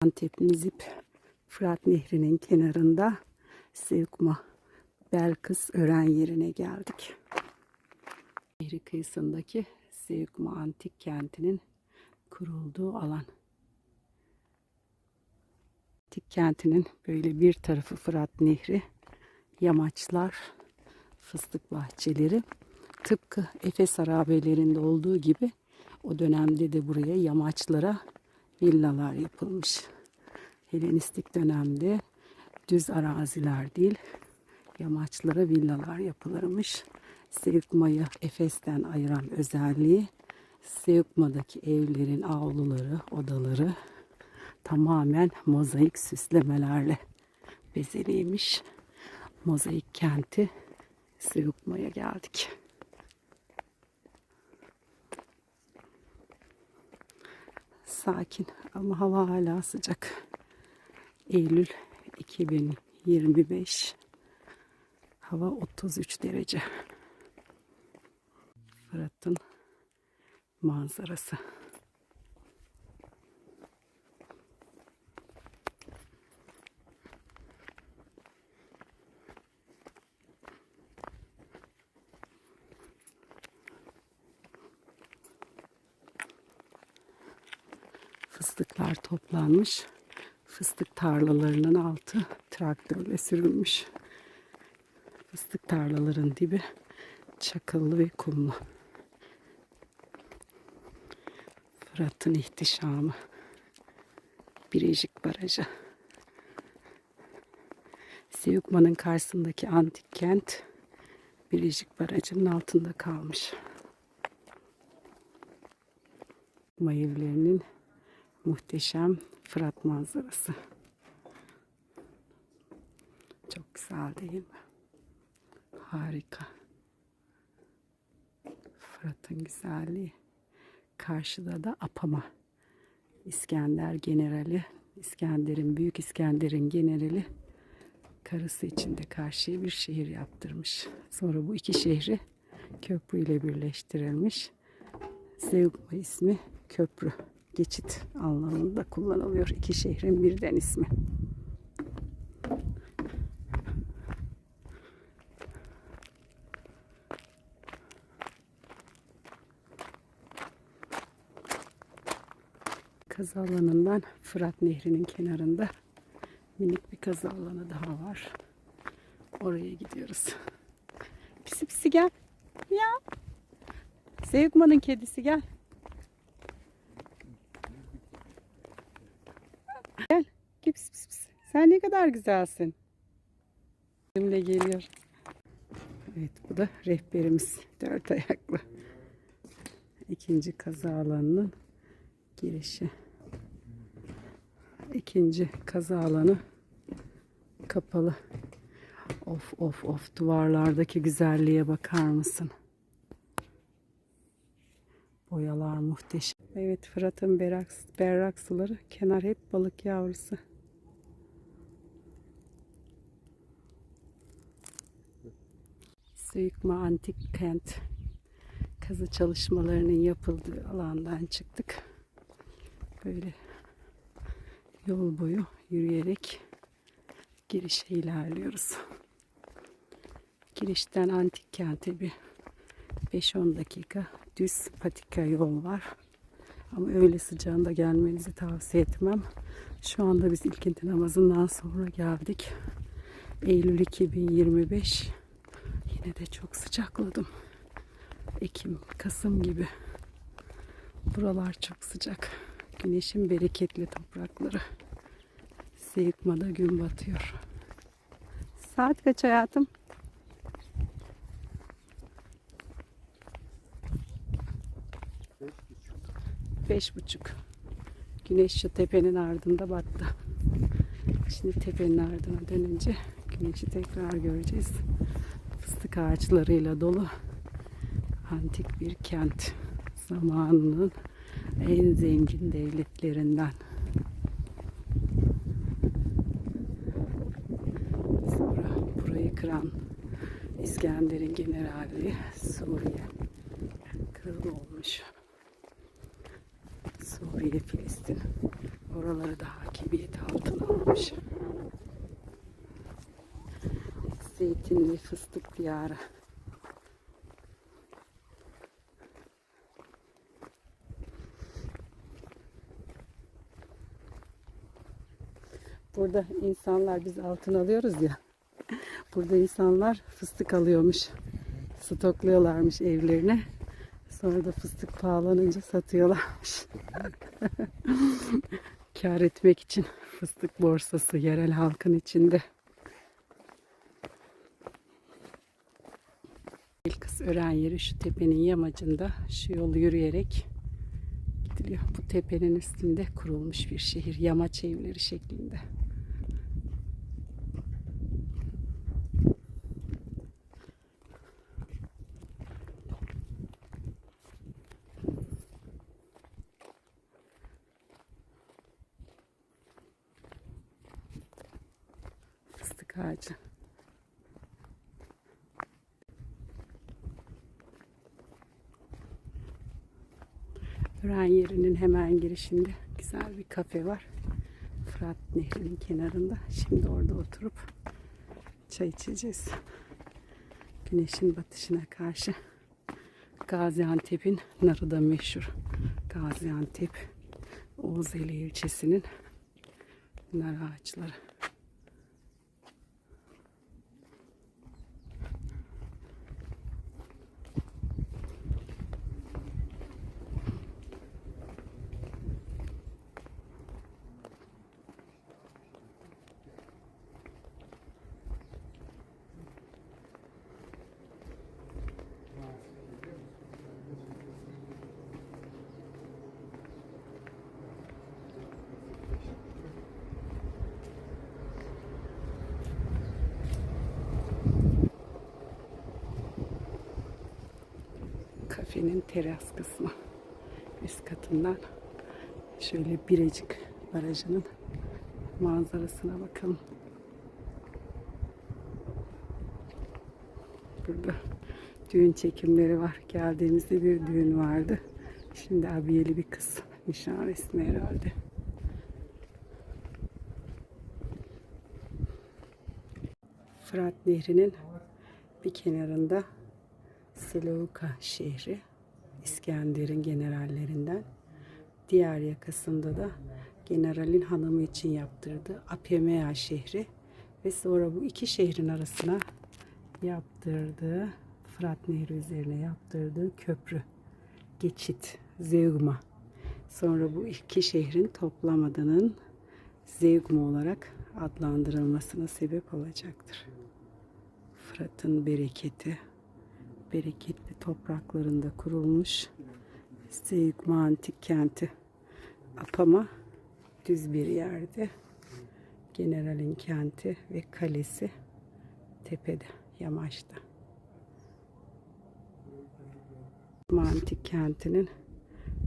Antep Nizip Fırat Nehri'nin kenarında Sevkma Belkıs Ören yerine geldik. Nehri kıyısındaki Sevkma Antik Kenti'nin kurulduğu alan. Antik kentinin böyle bir tarafı Fırat Nehri, yamaçlar, fıstık bahçeleri. Tıpkı Efes harabelerinde olduğu gibi o dönemde de buraya yamaçlara villalar yapılmış. Helenistik dönemde düz araziler değil, yamaçlara villalar yapılırmış. Sevkma'yı Efes'ten ayıran özelliği Sevkma'daki evlerin avluları, odaları tamamen mozaik süslemelerle bezeliymiş. Mozaik kenti Sevkma'ya geldik. Sakin ama hava hala sıcak. Eylül 2025 hava 33 derece. Fırat'ın manzarası. Fıstıklar toplanmış. Fıstık tarlalarının altı traktörle sürülmüş. Fıstık tarlaların dibi çakıllı ve kumlu. Fırat'ın ihtişamı. Birecik Barajı. Seyukma'nın karşısındaki antik kent Birecik Barajı'nın altında kalmış. Mayevlerinin muhteşem Fırat manzarası. Çok güzel değil mi? Harika. Fırat'ın güzelliği. Karşıda da Apama. İskender generali. İskender'in, Büyük İskender'in generali karısı için de karşıya bir şehir yaptırmış. Sonra bu iki şehri köprüyle birleştirilmiş. Zeugma ismi köprü, geçit anlamında kullanılıyor. İki şehrin birden ismi. Kazı alanından Fırat Nehri'nin kenarında minik bir kazı alanı daha var. Oraya gidiyoruz. Pisi pisi gel. Ya. Sevgman'ın kedisi gel. Sen ne kadar güzelsin. Bizimle geliyor. Evet bu da rehberimiz. Dört ayaklı. İkinci kaza alanının girişi. İkinci kaza alanı kapalı. Of of of duvarlardaki güzelliğe bakar mısın? Boyalar muhteşem. Evet Fırat'ın berrak, berrak suları. Kenar hep balık yavrusu. Sıyıkma Antik Kent kazı çalışmalarının yapıldığı alandan çıktık. Böyle yol boyu yürüyerek girişe ilerliyoruz. Girişten antik kente bir 5-10 dakika düz patika yol var. Ama öyle sıcağında gelmenizi tavsiye etmem. Şu anda biz ilkinti namazından sonra geldik. Eylül 2025. Yine de çok sıcakladım. Ekim, Kasım gibi. Buralar çok sıcak. Güneşin bereketli toprakları. Seyitma'da gün batıyor. Saat kaç hayatım? Beş buçuk. Güneş şu tepenin ardında battı. Şimdi tepenin ardına dönünce güneşi tekrar göreceğiz. Fıstık ağaçlarıyla dolu antik bir kent. Zamanının en zengin devletlerinden. Sonra burayı kıran İskender'in generali Suriye kralı olmuş. Suriye, Filistin. Oraları da hakim. hakimiyeti altına almış. Zeytin ve fıstık diyarı. Burada insanlar biz altın alıyoruz ya. Burada insanlar fıstık alıyormuş. Stokluyorlarmış evlerine. Sonra da fıstık pahalanınca satıyorlarmış. Kar etmek için fıstık borsası yerel halkın içinde. Belkıs Ören yeri şu tepenin yamacında şu yolu yürüyerek gidiliyor. Bu tepenin üstünde kurulmuş bir şehir. Yamaç evleri şeklinde. Fıstık ağacı. Ören yerinin hemen girişinde güzel bir kafe var. Fırat Nehri'nin kenarında. Şimdi orada oturup çay içeceğiz. Güneşin batışına karşı Gaziantep'in narı da meşhur. Gaziantep Oğuzeli ilçesinin nar ağaçları. Kafenin teras kısmı. Üst katından şöyle Birecik Barajı'nın manzarasına bakalım. Burada düğün çekimleri var. Geldiğimizde bir düğün vardı. Şimdi abiyeli bir kız. Nişan resmi herhalde. Fırat Nehri'nin bir kenarında Seleuka şehri İskender'in generallerinden. Diğer yakasında da generalin hanımı için yaptırdığı Apemea şehri ve sonra bu iki şehrin arasına yaptırdığı Fırat Nehri üzerine yaptırdığı köprü, geçit, Zeugma. Sonra bu iki şehrin toplam adının Zeugma olarak adlandırılmasına sebep olacaktır. Fırat'ın bereketi, bereketli topraklarında kurulmuş Zeugma antik kenti. Apama düz bir yerde. Generalin kenti ve kalesi tepede, yamaçta. Apama antik kentinin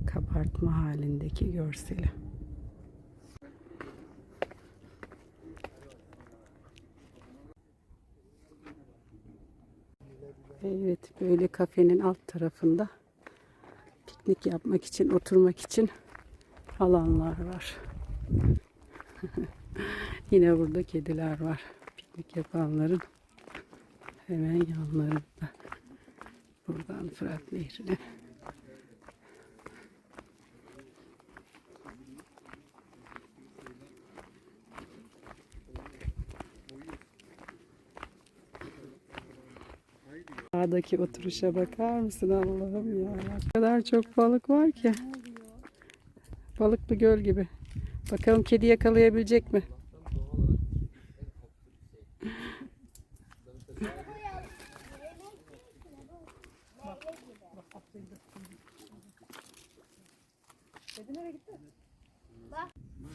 kabartma halindeki görseli. Evet böyle kafenin alt tarafında piknik yapmak için oturmak için alanlar var. Yine burada kediler var. Piknik yapanların hemen yanlarında. Buradan Fırat Nehri'ne. Dağdaki oturuşa bakar mısın Allah'ım ya. O kadar çok balık var ki. Balıklı göl gibi. Bakalım kedi yakalayabilecek mi?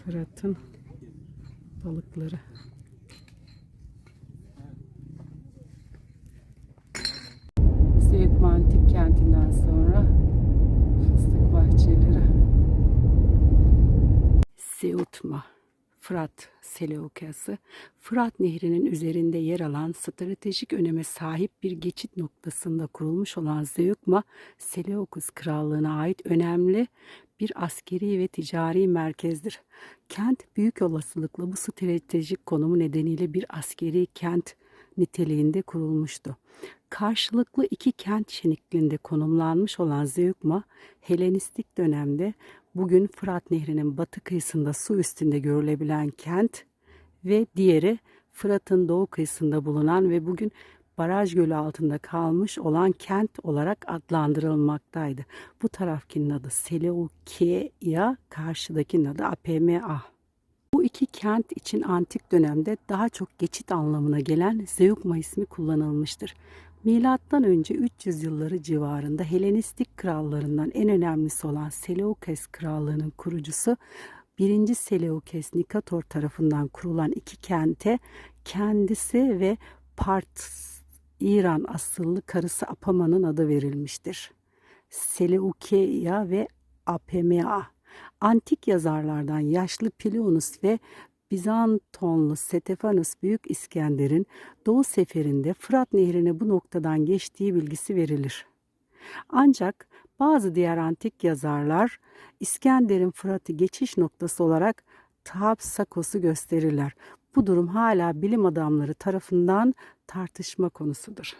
Fırat'ın balıkları. Seyitma Antik Kenti'nden sonra fıstık bahçeleri. Seutma Fırat Seleukası, Fırat Nehri'nin üzerinde yer alan stratejik öneme sahip bir geçit noktasında kurulmuş olan Zeugma, Seleukus Krallığı'na ait önemli bir askeri ve ticari merkezdir. Kent büyük olasılıkla bu stratejik konumu nedeniyle bir askeri kent niteliğinde kurulmuştu. Karşılıklı iki kent şeklinde konumlanmış olan Zeugma, Helenistik dönemde bugün Fırat Nehri'nin batı kıyısında su üstünde görülebilen kent ve diğeri Fırat'ın doğu kıyısında bulunan ve bugün baraj gölü altında kalmış olan kent olarak adlandırılmaktaydı. Bu tarafkinin adı Seleukeia, karşıdakinin adı Apma. Bu iki kent için antik dönemde daha çok geçit anlamına gelen Zeugma ismi kullanılmıştır. Milattan önce 300 yılları civarında Helenistik krallarından en önemlisi olan Seleukes krallığının kurucusu 1. Seleukes Nikator tarafından kurulan iki kente kendisi ve Part İran asıllı karısı Apama'nın adı verilmiştir. Seleukeia ve Apemea. Antik yazarlardan yaşlı Plinius ve Bizantonlu Stefanus Büyük İskender'in Doğu seferinde Fırat Nehri'ne bu noktadan geçtiği bilgisi verilir. Ancak bazı diğer antik yazarlar İskender'in Fırat'ı geçiş noktası olarak Tapsakos'u gösterirler. Bu durum hala bilim adamları tarafından tartışma konusudur.